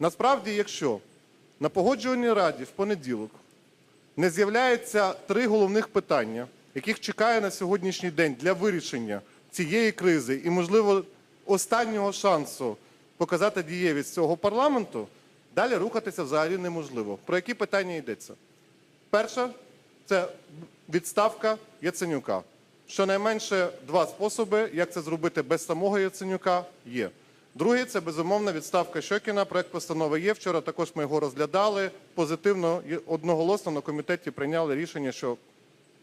Насправді, якщо на погоджувальній раді в понеділок не з'являється три головних питання, яких чекає на сьогоднішній день для вирішення цієї кризи і, можливо, останнього шансу показати дієвість цього парламенту, далі рухатися взагалі неможливо. Про які питання йдеться? Перше це відставка Яценюка. Щонайменше два способи, як це зробити без самого Яценюка, є. Другий це безумовна відставка Щокіна. Проект постанови є. Вчора також ми його розглядали. Позитивно і одноголосно на комітеті прийняли рішення, що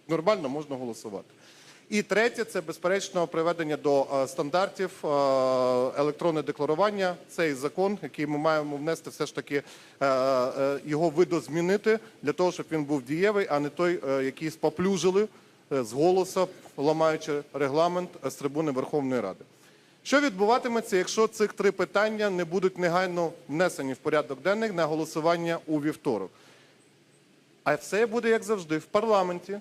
нормально можна голосувати. І третє це безперечно приведення до е, стандартів е, електронне декларування. Цей закон, який ми маємо внести, все ж таки е, його видозмінити для того, щоб він був дієвий, а не той, який споплюжили з голосу, ламаючи регламент з трибуни Верховної Ради. Що відбуватиметься, якщо цих три питання не будуть негайно внесені в порядок денний на голосування у вівторок? А все буде як завжди в парламенті.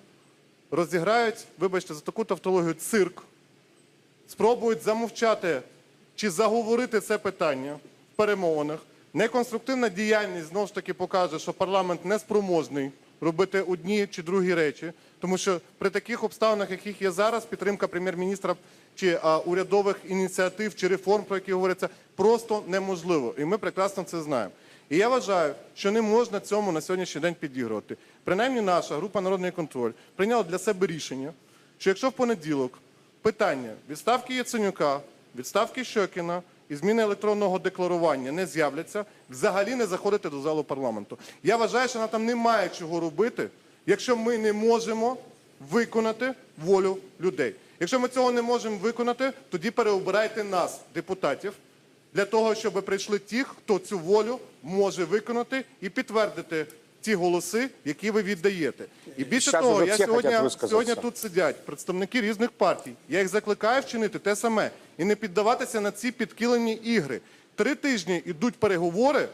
Розіграють, вибачте, за таку тавтологію, цирк, спробують замовчати чи заговорити це питання в перемовинах. Неконструктивна діяльність знову ж таки покаже, що парламент не спроможний робити одні чи другі речі, тому що при таких обставинах, яких є зараз, підтримка прем'єр-міністра чи а, урядових ініціатив чи реформ, про які говориться, просто неможливо. І ми прекрасно це знаємо. І я вважаю, що не можна цьому на сьогоднішній день підігрувати. Принаймні, наша група Народний контроль прийняла для себе рішення, що якщо в понеділок питання відставки Яценюка, відставки Щокіна і зміни електронного декларування не з'являться, взагалі не заходити до залу парламенту. Я вважаю, що нам там немає чого робити, якщо ми не можемо виконати волю людей. Якщо ми цього не можемо виконати, тоді переобирайте нас, депутатів, для того, щоб прийшли ті, хто цю волю може виконати і підтвердити ті голоси, які ви віддаєте. І більше Щас того, я сьогодні, сьогодні тут сидять представники різних партій. Я їх закликаю вчинити те саме і не піддаватися на ці підкилимні ігри. Три тижні йдуть переговори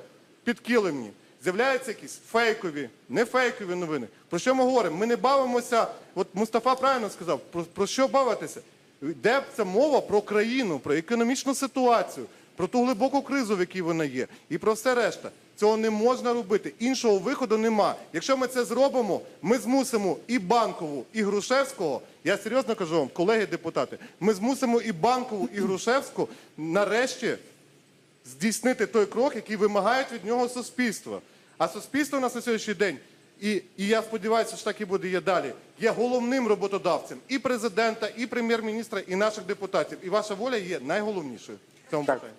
підкилимні. З'являються якісь фейкові, не фейкові новини. Про що ми говоримо? Ми не бавимося. От Мустафа правильно сказав, про, про що бавитися? Де це мова про країну, про економічну ситуацію, про ту глибоку кризу, в якій вона є, і про все решта. Цього не можна робити. Іншого виходу нема. Якщо ми це зробимо, ми змусимо і банкову, і Грушевського. Я серйозно кажу вам, колеги депутати, ми змусимо і банкову, і Грушевську нарешті здійснити той крок, який вимагають від нього суспільство. А суспільство у нас на сьогоднішній день, і, і я сподіваюся, що так і буде є далі, є головним роботодавцем і президента, і прем'єр-міністра, і наших депутатів. І ваша воля є найголовнішою в цьому питанні.